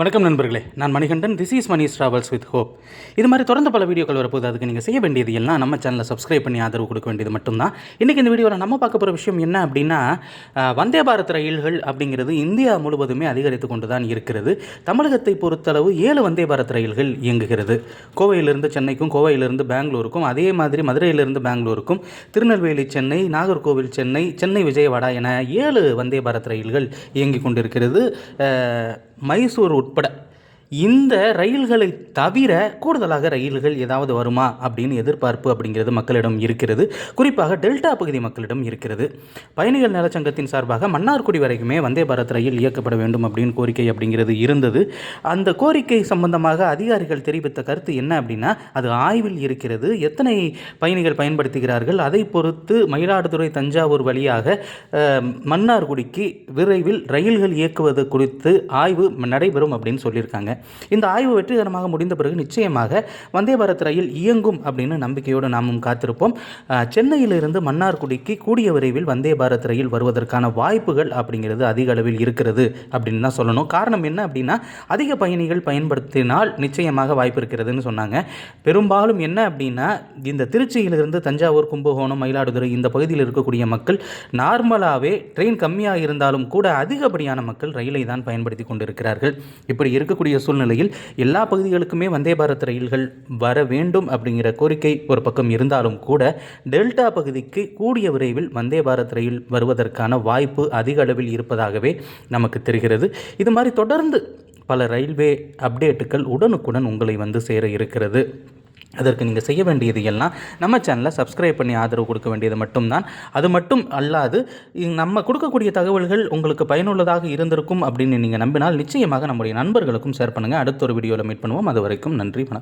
வணக்கம் நண்பர்களே. நான் Manikandan. This is Mani travels with hope இது மாதிரி தொடர்ந்து பல வீடியோக்கள் வரப்போது அதுக்கு நீங்கள் செய்ய வேண்டியது எல்லாம் நம்ம சேனலை சப்ஸ்கிரைப் பண்ணி ஆதரவு கொடுக்க வேண்டியது மட்டும்தான். இன்றைக்கி இந்த வீடியோவில் நம்ம பார்க்க போகிற விஷயம் என்ன அப்படின்னா வந்தே பாரத் ரயில்கள் அப்படிங்கிறது இந்தியா முழுவதுமே அதிகரித்து கொண்டு தான் இருக்கிறது. தமிழகத்தை பொறுத்தளவு ஏழு வந்தே பாரத் ரயில்கள் இயங்குகிறது. கோவையிலிருந்து சென்னைக்கும் கோவையிலிருந்து பெங்களூருக்கும் அதே மாதிரி மதுரையிலிருந்து பெங்களூருக்கும் திருநெல்வேலி சென்னை நாகர்கோவில் சென்னை சென்னை விஜயவாடா என ஏழு வந்தே பாரத் ரயில்கள் இயங்கி கொண்டிருக்கிறது. மைசூர் உட்பட இந்த ரயில்களை தவிர கூடுதலாக ரயில்கள் ஏதாவது வருமா அப்படின்னு எதிர்பார்ப்பு அப்படிங்கிறது மக்களிடம் இருக்கிறது. குறிப்பாக டெல்டா பகுதி மக்களிடம் இருக்கிறது. பயணிகள் நலச்சங்கத்தின் சார்பாக மன்னார்குடி வரைக்குமே வந்தே பாரத் ரயில் இயக்கப்பட வேண்டும் அப்படின்னு கோரிக்கை அப்படிங்கிறது இருந்தது. அந்த கோரிக்கை சம்பந்தமாக அதிகாரிகள் தெரிவித்த கருத்து என்ன அப்படின்னா அது ஆய்வில் இருக்கிறது. எத்தனை பயணிகள் பயன்படுத்துகிறார்கள்? அதை பொறுத்து மயிலாடுதுறை தஞ்சாவூர் வழியாக மன்னார்குடிக்கு விரைவில் ரயில்கள் இயக்குவது குறித்து ஆய்வு நடைபெறும் அப்படின்னு சொல்லியிருக்காங்க. இந்த ஆய்வு வெற்றிகரமாக முடிந்த பிறகு நிச்சயமாக வந்தே பாரத் ரயில் இயங்கும் அப்படின்னு நம்பிக்கையோடு நாமும் காத்திருப்போம். சென்னையிலிருந்து மன்னார்குடிக்கு கூடிய விரைவில் வந்தே பாரத் ரயில் வருவதற்கான வாய்ப்புகள் அப்படிங்கிறது அதிக அளவில் இருக்கிறது அப்படின்னு தான் சொல்லணும். காரணம் என்ன அப்படின்னா அதிக பயணிகள் பயன்படுத்தினால் நிச்சயமாக வாய்ப்பு இருக்கிறதுன்னு சொன்னாங்க. பெரும்பாலும் என்ன அப்படின்னா இந்த திருச்சியிலிருந்து தஞ்சாவூர் கும்பகோணம் மயிலாடுதுறை இந்த பகுதியில் இருக்கக்கூடிய மக்கள் நார்மலாகவே ட்ரெயின் கம்மியாக இருந்தாலும் கூட அதிகப்படியான மக்கள் ரயிலை தான் பயன்படுத்தி கொண்டிருக்கிறார்கள். இப்படி இருக்கக்கூடிய சூழ்நிலையில் எல்லா பகுதிகளுக்குமே வந்தே பாரத் ரயில்கள் வர வேண்டும் அப்படிங்கிற கோரிக்கை ஒரு பக்கம் இருந்தாலும் கூட டெல்டா பகுதிக்கு கூடிய விரைவில் வந்தே பாரத் ரயில் வருவதற்கான வாய்ப்பு அதிக அளவில் இருப்பதாகவே நமக்கு தெரிகிறது. இது மாதிரி தொடர்ந்து பல ரயில்வே அப்டேட்டுகள் உடனுக்குடன் உங்களை வந்து சேர இருக்கிறது. அதற்கு நீங்கள் செய்ய வேண்டியது எல்லாம் நம்ம சேனலை சப்ஸ்கிரைப் பண்ணி ஆதரவு கொடுக்க வேண்டியது மட்டும்தான். அது மட்டும் அல்லாது நம்ம கொடுக்கக்கூடிய தகவல்கள் உங்களுக்கு பயனுள்ளதாக இருந்திருக்கும் அப்படின்னு நீங்கள் நம்பினால் நிச்சயமாக நம்முடைய நண்பர்களுக்கும் ஷேர் பண்ணுங்கள் அடுத்த ஒரு வீடியோவில் மீட் பண்ணுவோம். அது வரைக்கும் நன்றி வணக்கம்.